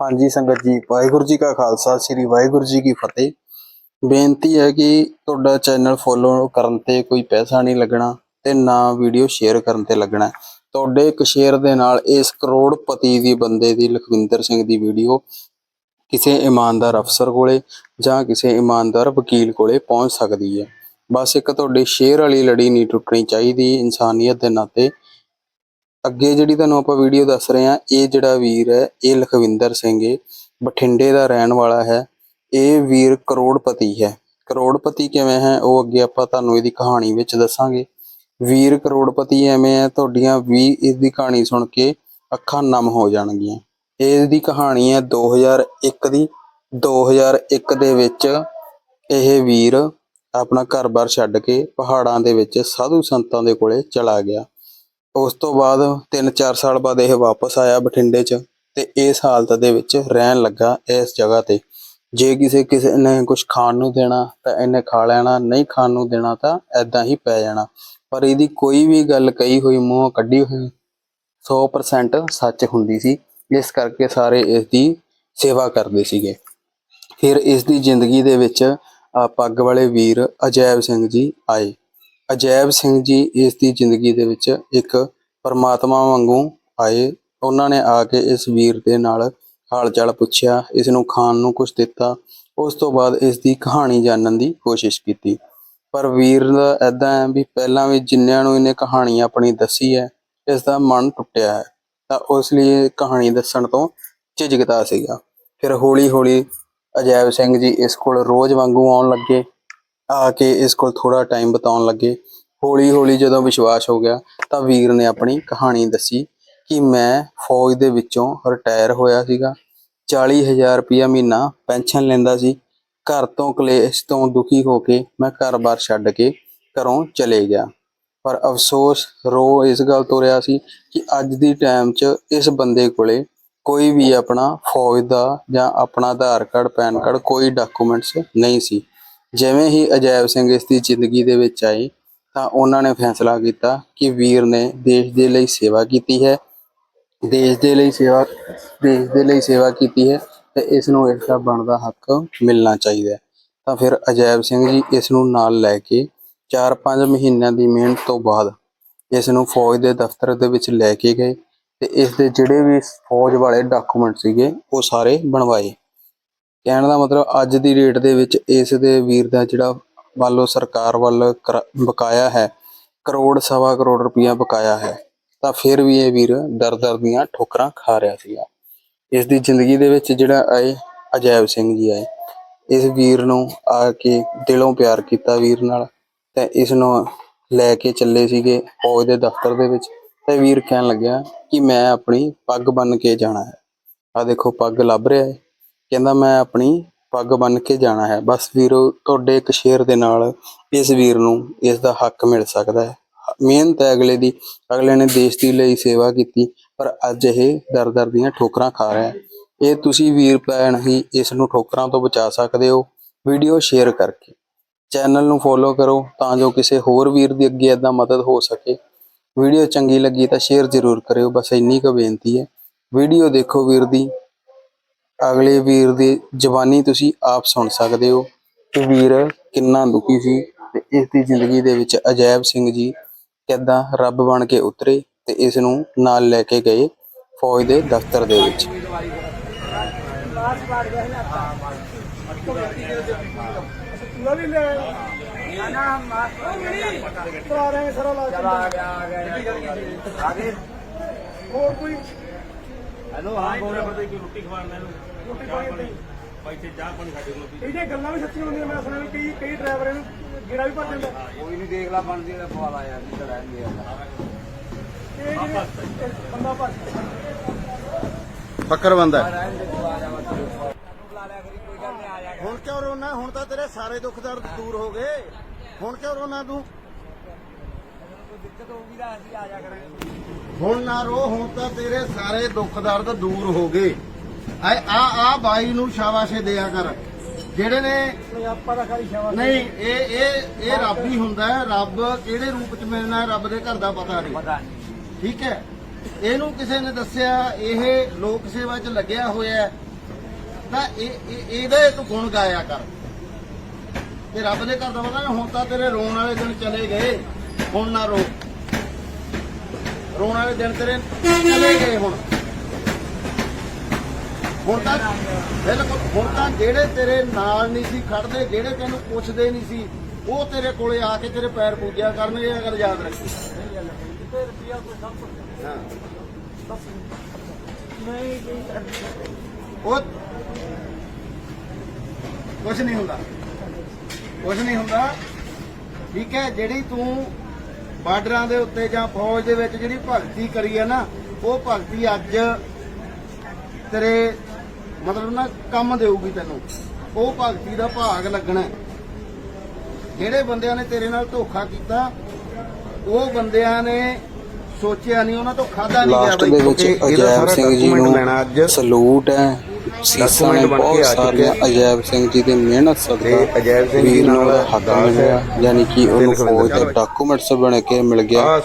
ਹਾਂਜੀ ਸੰਗਤ ਜੀ, ਵਾਹਿਗੁਰੂ ਜੀ ਕਾ ਖਾਲਸਾ, ਸ੍ਰੀ ਵਾਹਿਗੁਰੂ ਜੀ ਕੀ ਫਤਿਹ। ਬੇਨਤੀ ਹੈ ਕਿ ਤੁਹਾਡਾ ਚੈਨਲ ਫੋਲੋ ਕਰਨ ਤੇ ਕੋਈ ਪੈਸਾ ਨਹੀਂ ਲੱਗਣਾ ਤੇ ਨਾ ਵੀਡੀਓ ਸ਼ੇਅਰ ਕਰਨ ਤੇ ਲੱਗਣਾ। ਤੁਹਾਡੇ ਇੱਕ ਸ਼ੇਅਰ ਦੇ ਨਾਲ ਇਸ ਕਰੋੜਪਤੀ ਦੀ, ਬੰਦੇ ਦੀ, ਲਖਵਿੰਦਰ ਸਿੰਘ ਦੀ ਵੀਡੀਓ ਕਿਸੇ ਇਮਾਨਦਾਰ ਅਫਸਰ ਕੋਲੇ ਜਾਂ ਕਿਸੇ ਇਮਾਨਦਾਰ ਵਕੀਲ ਕੋਲੇ ਪਹੁੰਚ ਸਕਦੀ ਹੈ। ਬਸ ਇੱਕ ਤੁਹਾਡੇ ਸ਼ੇਅਰ ਵਾਲੀ ਲੜੀ ਨਹੀਂ ਟੁੱਟਣੀ ਚਾਹੀਦੀ, ਇਨਸਾਨੀਅਤ ਦੇ ਨਾਤੇ ਅੱਗੇ ਜਿਹੜੀ ਤੁਹਾਨੂੰ ਆਪਾਂ ਵੀਡੀਓ ਦੱਸ ਰਹੇ ਹਾਂ, ਇਹ ਜਿਹੜਾ ਵੀਰ ਹੈ, ਇਹ ਲਖਵਿੰਦਰ ਸਿੰਘ ਹੈ ਬਠਿੰਡੇ ਦਾ ਰਹਿਣ ਵਾਲਾ ਹੈ। ਇਹ ਵੀਰ ਕਰੋੜਪਤੀ ਹੈ। ਕਰੋੜਪਤੀ ਕਿਵੇਂ ਹੈ, ਉਹ ਅੱਗੇ ਆਪਾਂ ਤੁਹਾਨੂੰ ਇਹਦੀ ਕਹਾਣੀ ਵਿੱਚ ਦੱਸਾਂਗੇ। ਵੀਰ ਕਰੋੜਪਤੀ ਐਵੇਂ ਹੈ, ਤੁਹਾਡੀਆਂ ਵੀ ਇਸ ਦੀ ਕਹਾਣੀ ਸੁਣ ਕੇ ਅੱਖਾਂ ਨਮ ਹੋ ਜਾਣਗੀਆਂ। ਇਹ ਦੀ ਕਹਾਣੀ ਹੈ 2001 ਦੀ। 2001 ਦੇ ਵਿੱਚ ਇਹ ਵੀਰ ਆਪਣਾ ਘਰ-ਬਾਰ ਛੱਡ ਕੇ ਪਹਾੜਾਂ ਦੇ ਵਿੱਚ ਸਾਧੂ ਸੰਤਾਂ ਦੇ ਕੋਲੇ ਚਲਾ ਗਿਆ। ਉਸ ਤੋਂ ਬਾਅਦ 3-4 ਸਾਲ ਬਾਅਦ ਇਹ ਵਾਪਸ ਆਇਆ ਬਠਿੰਡੇ 'ਚ ਤੇ ਇਸ ਹਾਲਤ ਦੇ ਵਿੱਚ ਰਹਿਣ ਲੱਗਾ ਇਸ ਜਗ੍ਹਾ ਤੇ। ਜੇ ਕਿਸੇ ਕਿਸੇ ਨੇ ਕੁਝ ਖਾਣ ਨੂੰ ਦੇਣਾ ਤਾਂ ਇਹਨੇ ਖਾ ਲੈਣਾ, ਨਹੀਂ ਖਾਣ ਨੂੰ ਦੇਣਾ ਤਾਂ ਐਦਾਂ ਹੀ ਪੈ ਜਾਣਾ। ਪਰ ਇਹਦੀ ਕੋਈ ਵੀ ਗੱਲ ਕਹੀ ਹੋਈ, ਮੂੰਹੋਂ ਕੱਢੀ ਹੋਈ 100% ਸੱਚ ਹੁੰਦੀ ਸੀ। ਇਸ ਕਰਕੇ ਸਾਰੇ ਇਸ ਦੀ ਸੇਵਾ ਕਰਦੇ ਸੀਗੇ। ਫਿਰ ਇਸ ਦੀ ਜ਼ਿੰਦਗੀ ਦੇ ਵਿੱਚ ਪੱਗ ਵਾਲੇ ਵੀਰ ਅਜੈਬ ਸਿੰਘ ਜੀ ਆਏ। ਅਜੈਬ ਸਿੰਘ ਜੀ ਇਸ ਦੀ ਜ਼ਿੰਦਗੀ ਦੇ ਵਿੱਚ ਇੱਕ ਪਰਮਾਤਮਾ ਵਾਂਗੂ ਆਏ। ਉਹਨਾਂ ਨੇ ਆ ਕੇ ਇਸ ਵੀਰ ਦੇ ਨਾਲ ਹਾਲ ਚਾਲ ਪੁੱਛਿਆ, ਇਸ ਨੂੰ ਖਾਣ ਨੂੰ ਕੁਝ ਦਿੱਤਾ। ਉਸ ਤੋਂ ਬਾਅਦ ਇਸ ਦੀ ਕਹਾਣੀ ਜਾਣਨ ਦੀ ਕੋਸ਼ਿਸ਼ ਕੀਤੀ। ਪਰ ਵੀਰ ਦਾ ਐਦਾਂ ਹੈ ਵੀ ਪਹਿਲਾਂ ਵੀ ਜਿੰਨਿਆਂ ਨੂੰ ਇਹਨੇ ਕਹਾਣੀ ਆਪਣੀ ਦੱਸੀ ਹੈ, ਇਸ ਦਾ ਮਨ ਟੁੱਟਿਆ ਹੈ। ਤਾਂ ਉਸ ਲਈ ਇਹ ਕਹਾਣੀ ਦੱਸਣ ਤੋਂ ਝਿਜਕਦਾ ਸੀਗਾ। ਫਿਰ ਹੌਲੀ ਹੌਲੀ ਅਜੈਬ ਸਿੰਘ ਜੀ ਇਸ ਕੋਲ ਰੋਜ਼ ਵਾਂਗੂ ਆਉਣ ਲੱਗੇ। ਆ ਕੇ ਇਸ ਕੋਲ ਥੋੜਾ ਟਾਈਮ ਬਿਤਾਉਣ ਲੱਗੇ। ਹੌਲੀ ਹੌਲੀ ਜਦੋਂ ਵਿਸ਼ਵਾਸ ਹੋ ਗਿਆ ਤਾਂ ਵੀਰ ਨੇ ਆਪਣੀ ਕਹਾਣੀ ਦੱਸੀ ਕਿ ਮੈਂ ਫੌਜ ਦੇ ਵਿੱਚੋਂ ਰਿਟਾਇਰ ਹੋਇਆ ਸੀਗਾ। 40000 ਰੁਪਇਆ ਮਹੀਨਾ ਪੈਨਸ਼ਨ ਲੈਂਦਾ ਸੀ। ਘਰ ਤੋਂ ਕਲੇਸ਼ ਤੋਂ ਦੁਖੀ ਹੋ ਕੇ ਮੈਂ ਘਰ-ਬਾਰ ਛੱਡ ਕੇ ਘਰੋਂ ਚਲੇ ਗਿਆ। ਪਰ ਅਫਸੋਸ ਰੋ ਇਸ ਗੱਲ ਤੋਂ ਰਿਹਾ ਸੀ ਕਿ ਅੱਜ ਦੀ ਟਾਈਮ 'ਚ ਇਸ ਬੰਦੇ ਕੋਲੇ ਕੋਈ ਵੀ ਆਪਣਾ ਫੌਜ ਦਾ ਜਾਂ ਆਪਣਾ ਆਧਾਰ ਕਾਰਡ, ਪੈਨ ਕਾਰਡ ਕੋਈ ਡਾਕੂਮੈਂਟਸ ਨਹੀਂ ਸੀ। ਜਿਵੇਂ ਹੀ ਅਜੈਬ ਸਿੰਘ ਇਸ ਦੀ ਜ਼ਿੰਦਗੀ ਦੇ ਵਿੱਚ ਆਏ ਤਾਂ ਉਹਨਾਂ ਨੇ ਫੈਸਲਾ ਕੀਤਾ ਕਿ ਵੀਰ ਨੇ ਦੇਸ਼ ਦੇ ਲਈ ਸੇਵਾ ਕੀਤੀ ਹੈ। ਦੇਸ਼ ਦੇ ਲਈ ਸੇਵਾ, ਦੇਸ਼ ਦੇ ਲਈ ਸੇਵਾ ਕੀਤੀ ਹੈ ਤੇ ਇਸ ਨੂੰ ਇਸ ਦਾ ਬਣਦਾ ਹੱਕ ਮਿਲਣਾ ਚਾਹੀਦਾ ਤਾਂ ਫਿਰ ਅਜੈਬ ਸਿੰਘ ਜੀ ਇਸ ਨੂੰ ਨਾਲ ਲੈ ਕੇ 4-5 ਮਹੀਨਿਆਂ ਦੀ ਮਿਹਨਤ ਤੋਂ ਬਾਅਦ ਇਸ ਨੂੰ ਫੌਜ ਦੇ ਦਫ਼ਤਰ ਦੇ ਵਿੱਚ ਲੈ ਕੇ ਗਏ ਤੇ ਇਸ ਦੇ ਜਿਹੜੇ ਵੀ ਫੌਜ ਵਾਲੇ ਡਾਕੂਮੈਂਟ ਸੀਗੇ ਉਹ ਸਾਰੇ ਬਣਵਾਏ। ਕਹਿਣ ਦਾ ਮਤਲਬ ਅੱਜ ਦੀ ਰੇਟ ਦੇ ਵਿੱਚ ਇਸ ਦੇ ਵੀਰ ਦਾ ਜਿਹੜਾ ਵੱਲੋਂ ਸਰਕਾਰ ਵੱਲ ਕਰ- ਬਕਾਇਆ ਹੈ, ਕਰੋੜ ਸਵਾ ਕਰੋੜ ਰੁਪਇਆ ਬਕਾਇਆ ਹੈ, ਤਾਂ ਫਿਰ ਵੀ ਇਹ ਵੀਰ ਦਰ ਦਰ ਦੀਆਂ ਠੋਕਰਾਂ ਖਾ ਰਿਹਾ ਸੀਗਾ। ਇਸ ਦੀ ਜ਼ਿੰਦਗੀ ਦੇ ਵਿੱਚ ਜਿਹੜਾ ਆਏ ਅਜੈਬ ਸਿੰਘ ਜੀ ਆਏ, ਇਸ ਵੀਰ ਨੂੰ ਆ ਕੇ ਦਿਲੋਂ ਪਿਆਰ ਕੀਤਾ ਵੀਰ ਨਾਲ, ਤੇ ਇਸ ਨੂੰ ਲੈ ਕੇ ਚੱਲੇ ਸੀਗੇ ਫੌਜ ਦੇ ਦਫ਼ਤਰ ਦੇ ਵਿੱਚ, ਤੇ ਵੀਰ ਕਹਿਣ ਲੱਗਿਆ ਕਿ ਮੈਂ ਆਪਣੀ ਪੱਗ ਬੰਨ ਕੇ ਜਾਣਾ ਹੈ। ਆ ਦੇਖੋ, ਪੱਗ ਲੱਭ ਰਿਹਾ ਹੈ। ਕਹਿੰਦਾ ਮੈਂ ਆਪਣੀ ਪੱਗ ਬੰਨ ਕੇ ਜਾਣਾ ਹੈ। ਬਸ ਵੀਰੋ, ਤੁਹਾਡੇ ਇੱਕ ਸ਼ੇਰ ਦੇ ਨਾਲ ਇਸ ਵੀਰ ਨੂੰ ਇਸ ਦਾ ਹੱਕ ਮਿਲ ਸਕਦਾ ਹੈ। ਮਿਹਨਤ ਹੈ ਅਗਲੇ ਦੀ। ਅਗਲੇ ਨੇ ਦੇਸ਼ ਦੀ ਲਈ ਸੇਵਾ ਕੀਤੀ, ਪਰ ਅੱਜ ਇਹ ਦਰ ਦਰ ਦੀਆਂ ਠੋਕਰਾਂ ਖਾ ਰਿਹਾ ਹੈ। ਇਹ ਤੁਸੀਂ ਵੀਰ ਭੈਣ ਹੀ ਇਸ ਨੂੰ ਠੋਕਰਾਂ ਤੋਂ ਬਚਾ ਸਕਦੇ ਹੋ। ਵੀਡੀਓ ਸ਼ੇਅਰ ਕਰਕੇ। ਚੈਨਲ ਨੂੰ ਫੋਲੋ ਕਰੋ ਤਾਂ ਜੋ ਕਿਸੇ ਹੋਰ ਵੀਰ ਦੀ ਅੱਗੇ ਏਦਾਂ ਮਦਦ ਹੋ ਸਕੇ। ਵੀਡੀਓ ਚੰਗੀ ਲੱਗੀ ਤਾਂ ਸ਼ੇਅਰ ਜ਼ਰੂਰ ਕਰਿਓ। ਬਸ ਇੰਨੀ ਕੁ ਬੇਨਤੀ ਹੈ। ਵੀਡੀਓ ਦੇਖੋ ਵੀਰ ਦੀ। ਅਗਲੇ ਵੀਰ ਦੀ ਜ਼ਬਾਨੀ ਤੁਸੀਂ ਆਪ ਸੁਣ ਸਕਦੇ ਹੋ ਕਿ ਵੀਰ ਕਿੰਨਾ ਦੁਖੀ ਸੀ ਤੇ ਇਸ ਦੀ ਜ਼ਿੰਦਗੀ ਦੇ ਵਿੱਚ ਅਜੈਬ ਸਿੰਘ ਜੀ ਕਿੱਦਾਂ ਰੱਬ ਬਣ ਕੇ ਉਤਰੇ ਤੇ ਇਸ ਨੂੰ ਨਾਲ ਲੈ ਕੇ ਗਏ ਫੌਜ ਦੇ ਦਫ਼ਤਰ ਦੇ ਵਿੱਚ। ਹੋਰ ਕੋਈ ਹੈਲੋ ਹਾਂ ਬੋਲ ਰਿਹਾ ਕੋਈ ਰੋਟੀ ਖਵਾਉਣਾ ਇਹਨੂੰ। ਰੋਟੀ ਪਾਣੀ। ਦੇ ਭਾਈ ਤੇ ਚਾਹ ਪਾਣੀ ਸਾਡੇ ਕੋਲ ਇਹ ਜੇ ਗੱਲਾਂ ਵੀ ਸੱਚੀਆਂ ਹੁੰਦੀਆਂ ਮੈਂ ਸੁਣਿਆ ਵੀ ਕਈ ਕਈ ਡਰਾਈਵਰ ਇਹਨੂੰ ਗੇੜਾ ਵੀ ਭਰ ਜਾਂਦਾ ਕੋਈ ਨਹੀਂ ਦੇਖ ਲਾ ਬਣਦੀ ਦਾ ਪਵਾ ਲਾ ਯਾਰ ਰਹਿੰਦੀ ਆ ਇਹ ਬੰਦਾ ਭਰ ਫੱਕਰ ਬੰਦਾ ਹੁਣ ਕਿਉਂ ਰੋਣਾ? ਹੁਣ ਤਾਂ ਤੇਰੇ ਸਾਰੇ ਦੁੱਖ ਦਰਦ ਦੂਰ ਹੋ ਗਏ। ਹੁਣ ਕਿਉਂ ਰੋਣਾ ਤੂੰ? ਦਿੱਕਤ ਹੋਊਗੀ ਤਾਂ ਅਸੀਂ ਆ ਜਾ ਕਰਾਂਗੇ। ਹੁਣ ਨਾ ਰੋ ਹੁਣ ਤਾਂ ਤੇਰੇ ਸਾਰੇ ਦੁੱਖ ਦਰਦ ਦੂਰ ਹੋ ਗਏ। ਆ ਆ ਆ ਬਾਈ ਨੂੰ ਸ਼ਾਬਾਸ਼ੇ ਦਿਆ ਕਰ। ਜਿਹੜੇ ਨੇ ਆਪਾਂ ਦਾ ਖਾਲੀ ਸ਼ਾਵਾ ਨਹੀਂ ਇਹ ਇਹ ਇਹ ਰੱਬ ਹੀ ਹੁੰਦਾ ਹੈ। ਰੱਬ ਕਿਹੜੇ ਰੂਪ ਚ ਮਿਲਣਾ ਹੈ ਰੱਬ ਦੇ ਘਰ ਦਾ ਪਤਾ ਨਹੀਂ। ਪਤਾ ਨਹੀਂ। ਠੀਕ ਹੈ? ਇਹਨੂੰ ਕਿਸੇ ਨੇ ਦੱਸਿਆ ਇਹ ਲੋਕ ਸੇਵਾ 'ਚ ਲੱਗਿਆ ਹੋਇਆ ਹੈ, ਤਾਂ ਇਹ- ਇਹਦਾ ਤੂੰ ਗੁਣ ਗਾਇਆ ਕਰ। ਤੇ ਰੱਬ ਦੇ ਘਰ ਦਾ ਪਤਾ ਹੁਣ ਤਾਂ ਤੇਰੇ ਰੋਣ ਵਾਲੇ ਦਿਨ ਚਲੇ ਗਏ। ਹੁਣ ਨਾ ਰੋ। ਰੋਣ ਵਾਲੇ ਦਿਨ ਤੇਰੇ ਚਲੇ ਗਏ ਹੁਣ। ਹੁਣ ਤਾਂ ਬਿਲਕੁਲ, ਹੁਣ ਤਾਂ ਜਿਹੜੇ ਤੇਰੇ ਨਾਲ ਨਹੀਂ ਸੀ ਖੜਦੇ, ਜਿਹੜੇ ਤੈਨੂੰ ਪੁੱਛਦੇ ਨਹੀਂ ਸੀ, ਉਹ ਤੇਰੇ ਕੋਲੇ ਆ ਕੇ ਤੇਰੇ ਪੈਰ ਪੂਜਿਆ ਕਰਨਗੇ ਇਹ ਗੱਲ ਯਾਦ ਰੱਖੀ। ਹਾਂ। ਉਹ ਕੁਝ ਨਹੀਂ ਹੁੰਦਾ। ਕੁਝ ਨਹੀਂ ਹੁੰਦਾ। ਠੀਕ ਹੈ, ਜਿਹੜੀ ਤੂੰ ਬਾਰਡਰਾਂ ਦੇ ਉੱਤੇ ਜਾਂ ਫੌਜ ਦੇ ਵਿੱਚ ਜਿਹੜੀ ਭਗਤੀ ਕਰੀ ਹੈ ਨਾ ਉਹ ਭਗਤੀ ਅੱਜ ਤੇਰੇ ਮਤਲਬ ਨਾ ਕੰਮ ਦੇਊਗੀ ਤੈਨੂੰ। ਉਹ ਭਗਤੀ ਦਾ ਭਾਗ ਲੱਗਣਾ। ਜਿਹੜੇ ਬੰਦਿਆਂ ਨੇ ਤੇਰੇ ਨਾਲ ਧੋਖਾ ਕੀਤਾ ਉਹ ਬੰਦਿਆਂ ਨੇ ਸੋਚਿਆ ਨਹੀਂ ਉਹਨਾਂ ਤੋਂ ਖਾਦਾ ਨਹੀਂ ਗਿਆ ਲਾਸਟ ਬਈ। ਦੇ ਵਿੱਚ ਅਜੈਬ ਸਾਰਾ ਸਿੰਘ ਜੀ ਨੂੰ ਸਲੂਟ ਹੈ। ਸੀਸਾਂ ਨੇ Document ਬਣ ਕੇ ਬਹੁਤ ਸਾਰੀਆਂ। ਅਜੈਬ ਸਿੰਘ ਜੀ ਦੀ ਮਿਹਨਤ ਸਦਕਾ ਅਜੈਬ ਸਿੰਘ ਜੀ ਨਾਲ ਹੱਕ ਮਿਲਿਆ। ਯਾਨੀ ਕਿ ਉਹਨੂੰ ਫੌਜ ਦੇ ਡਾਕੂਮੈਂਟਸ ਬਣ ਕੇ ਮਿਲ ਗਿਆ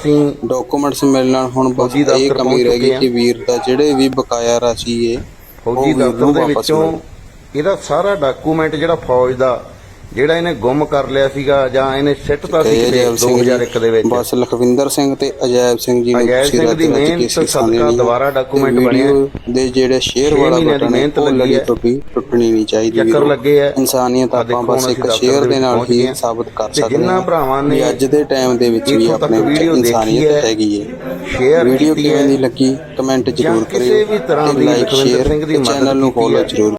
ਡਾਕੂਮੈਂਟਸ ਮਿਲਣ ਨਾਲ ਹੁਣ ਬਸ ਇਹ ਕਮੀ ਰਹਿ ਗਈ। ਕਿ ਵੀਰ ਦਾ ਜਿਹੜੇ ਵੀ ਬਕਾਇਆ ਰਾਸ਼ੀ ਹੈ ਫੌਜੀ ਦਫ਼ਤਰ ਦੇ ਵਿੱਚੋਂ। ਇਹਦਾ ਸਾਰਾ ਡਾਕੂਮੈਂਟ ਜਿਹੜਾ ਫੌਜ ਦਾ ਜਿਹੜਾ ਇਹਨੇ ਗੁੰਮ ਕਰ ਲਿਆ ਸੀਗਾ ਜਾਂ ਇਹਨੇ ਸਿੱਟਤਾ ਸੀ ਤੇ ਕਿਤੇ ਅਜੈਬ ਸਿੰਘ 2001 ਦੇ ਵਿੱਚ ਬਸ ਲਖਵਿੰਦਰ ਸਿੰਘ ਤੇ ਅਜੈਬ ਸਿੰਘ ਜੀ ਨੂੰ ਅਜੈਬ ਸਿੰਘ ਦੀ ਮਿਹਨਤ ਸਦਕਾ। ਦੁਬਾਰਾ document ਵੀਡੀਓ ਦੇ ਜਿਹੜੇ ਸ਼ੇਅਰ ਵਾਲਾ ਬਟਨ ਮਿਹਨਤ ਲੱਗੀ ਹੈ। ਟੁੱਟੀ ਟੁੱਟਣੀ ਨਹੀਂ ਚਾਹੀਦੀ ਚੱਕਰ। ਲੱਗੇ ਹੈ। ਇਨਸਾਨੀਅਤ ਆਪਾਂ ਬਸ ਇੱਕ ਸ਼ੇਅਰ ਦੇ ਨਾਲ ਹੀ। ਸਾਬਤ ਕਰ ਸਕਦੇ ਹਾਂ ਭਰਾਵਾਂ ਨੇ ਅੱਜ ਦੇ ਟਾਈਮ ਦੇ ਵਿੱਚ ਵੀ ਆਪਣੇ ਇਨਸਾਨੀਅਤ ਹੈਗੀ ਹੈ ਸ਼ੇਅਰ ਵੀਡੀਓ ਕਿਵੇਂ ਦੀ ਲੱਗੀ ਕਮੈਂਟ ਜ਼ਰੂਰ ਕਿਸੇ ਕਰਿਓ ਵੀ ਤਰ੍ਹਾਂ ਦੀ ਲਖਵਿੰਦਰ ਸਿੰਘ ਦੀ ਮਦਦ ਚੈਨਲ ਨੂੰ ਫੋਲੋ। ਜ਼ਰੂਰ